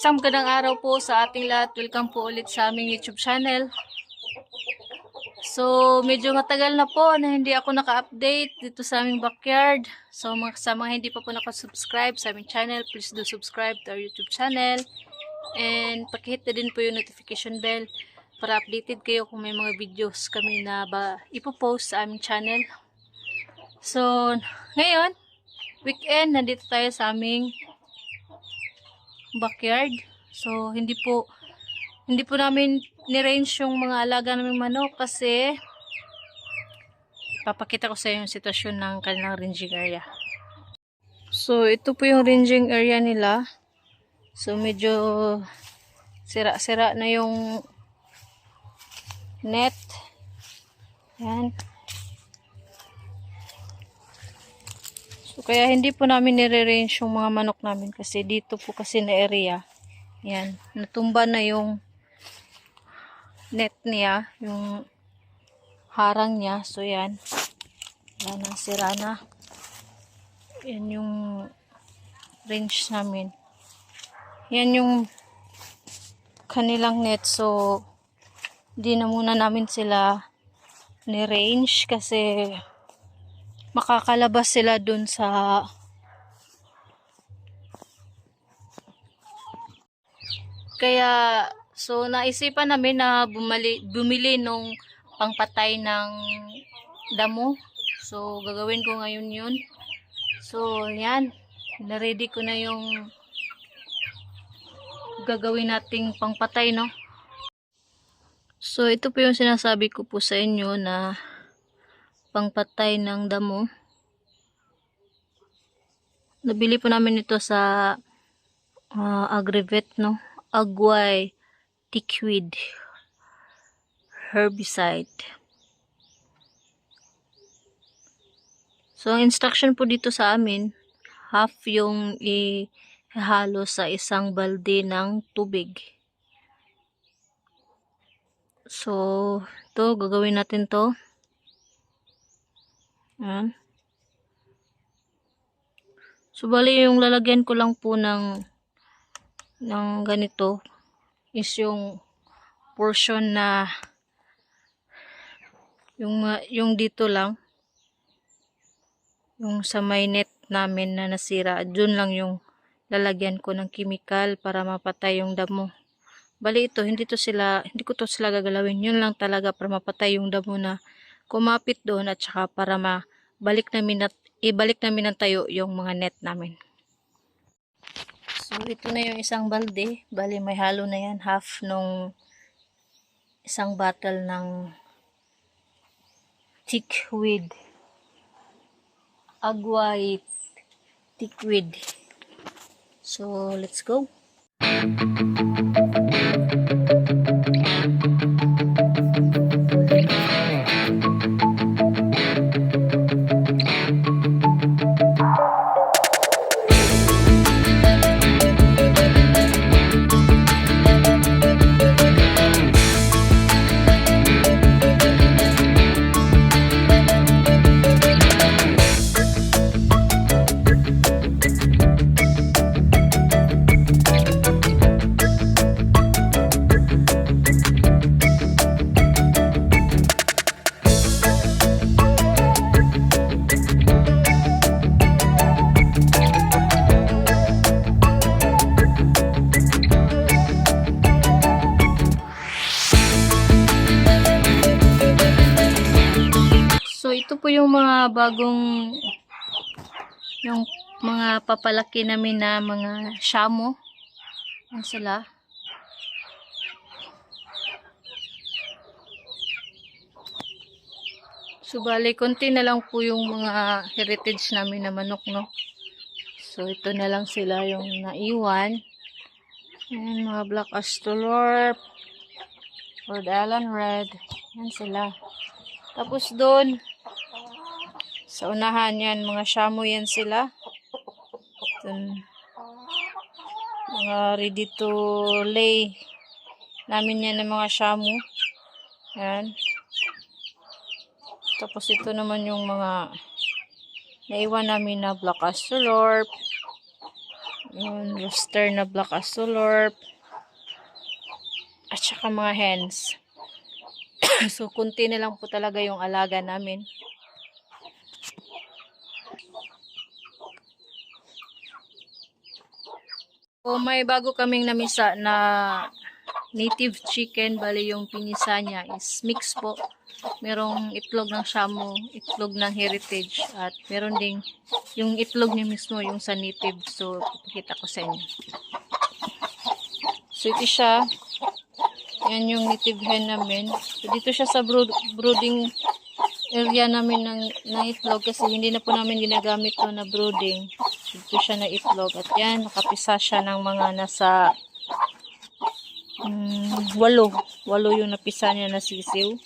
Isang magandang araw po sa ating lahat. Welcome po ulit sa aming YouTube channel. So, medyo matagal na po na hindi ako naka-update dito sa aming backyard. So, mga, sa mga hindi pa po nakasubscribe sa aming channel, please do subscribe to our YouTube channel. And pakihit na din po yung notification bell para updated kayo kung may mga videos kami na ba ipopost sa aming channel. So, ngayon, weekend, nandito tayo sa aming backyard. So, hindi po hindi po namin ni-range yung mga alaga naming manok kasi papakita ko sa inyo yung sitwasyon ng kanilang ranging area. So, ito po yung ranging area nila. So, medyo sira-sira na yung net. Yan. So, kaya hindi po namin nire-range yung mga manok namin kasi dito po kasi na area. Yan. Natumba na yung net niya, yung harang niya. So, yan. Yan ang sira na. Yan yung range namin. Yan yung kanilang net. So, di na muna namin sila ni-range kasi makakalabas sila dun sa kaya so naisipan namin na bumali, bumili nung pangpatay ng damo. So gagawin ko ngayon yun. So yan. Na-ready ko na yung gagawin nating pangpatay no? So ito po yung sinasabi ko po sa inyo na pangpatay ng damo. Nabili po namin ito sa uh, Agrivet, no? Agway Tiquid Herbicide. So, ang instruction po dito sa amin, half yung ihalo sa isang balde ng tubig. So, ito, gagawin natin to. Ayan. So, bali yung lalagyan ko lang po ng ng ganito is yung portion na yung yung dito lang. Yung sa may net namin na nasira. Dun lang yung lalagyan ko ng chemical para mapatay yung damo. Bali ito hindi to sila hindi ko to sila gagalawin. Yun lang talaga para mapatay yung damo na kumapit doon at saka para mabalik namin at ibalik namin ng tayo yung mga net namin. So, ito na yung isang balde. Bali, may halo na yan. Half nung isang bottle ng thickweed. Agway thickweed. So, let's go. So, ito yung mga bagong yung mga papalaki namin na mga shamo. Yan sila. So, konti na lang po yung mga heritage namin na manok, no? So, ito na lang sila yung naiwan. Ayan, mga black astrolorp, Rhode Island Red. Yan sila. Tapos doon, sa unahan yan, mga shamo yan sila. Dun, mga ready to lay namin yan ng mga shamo. Yan. Tapos ito naman yung mga naiwan namin na black astrolorp. Yun, rooster na black asolorp. At saka mga hens. so, kunti na lang po talaga yung alaga namin. So, may bago kaming namisa na native chicken. Bali, yung pinisa niya is mix po. Merong itlog ng shamu, itlog ng heritage, at meron ding yung itlog niya mismo, yung sa native. So, ipakita ko sa inyo. So, ito siya. Yan yung native hen namin. So, dito siya sa brood, brooding area namin ng, ng itlog kasi hindi na po namin ginagamit to na brooding. Dito siya na itlog. At yan, nakapisa siya ng mga nasa mm, walo. Walo yung napisa niya na sisiw.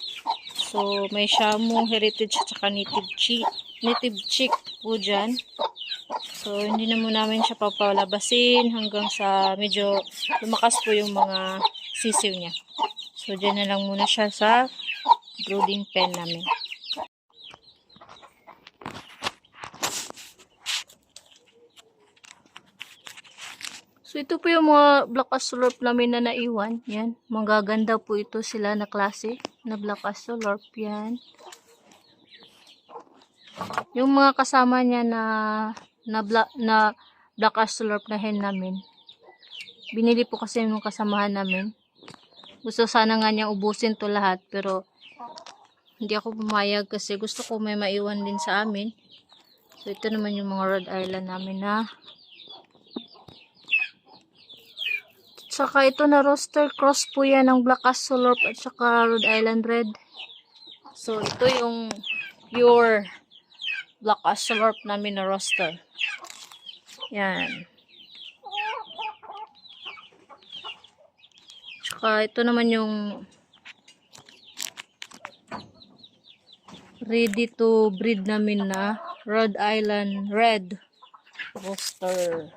So, may shamu, heritage, at saka native chick. Native chick po dyan. So, hindi na mo namin siya papalabasin hanggang sa medyo lumakas po yung mga sisiw niya. So, dyan na lang muna siya sa brooding pen namin. So, ito po yung mga black asolorp namin na naiwan. Yan. Magaganda po ito sila na klase na black asolorp. Yan. Yung mga kasama niya na na, bla, na black asolorp na hen namin. Binili po kasi yung kasamahan namin. Gusto sana nga niya ubusin to lahat. Pero, hindi ako pumayag kasi gusto ko may maiwan din sa amin. So, ito naman yung mga Rhode Island namin na Saka ito na roster cross po yan ng Black Asolorp at saka Rhode Island Red. So ito yung pure Black Asolorp namin na roster. Yan. Saka ito naman yung ready to breed namin na Rhode Island Red roster.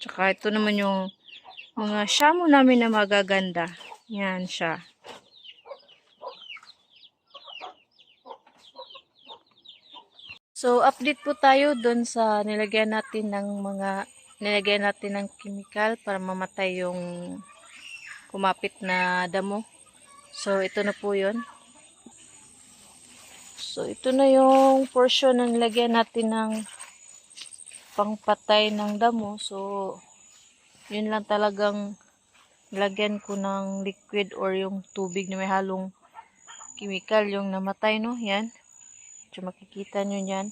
Tsaka ito naman yung mga shamu namin na magaganda. Yan siya. So, update po tayo doon sa nilagyan natin ng mga nilagyan natin ng chemical para mamatay yung kumapit na damo. So, ito na po yun. So, ito na yung portion na nilagyan natin ng pangpatay ng damo. So, yun lang talagang lagyan ko ng liquid or yung tubig na may halong chemical yung namatay, no? Yan. So, makikita nyo yan.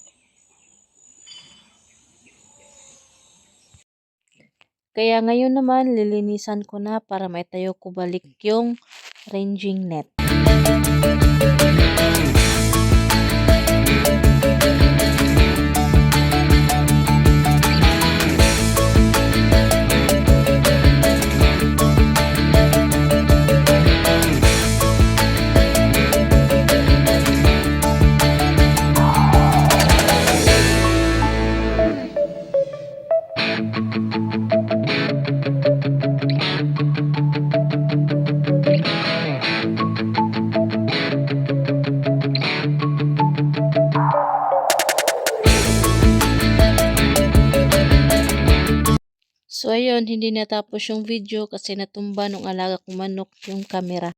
Kaya ngayon naman, lilinisan ko na para maitayo ko balik yung ranging net. So ayun, hindi natapos yung video kasi natumba nung alaga kong manok yung camera.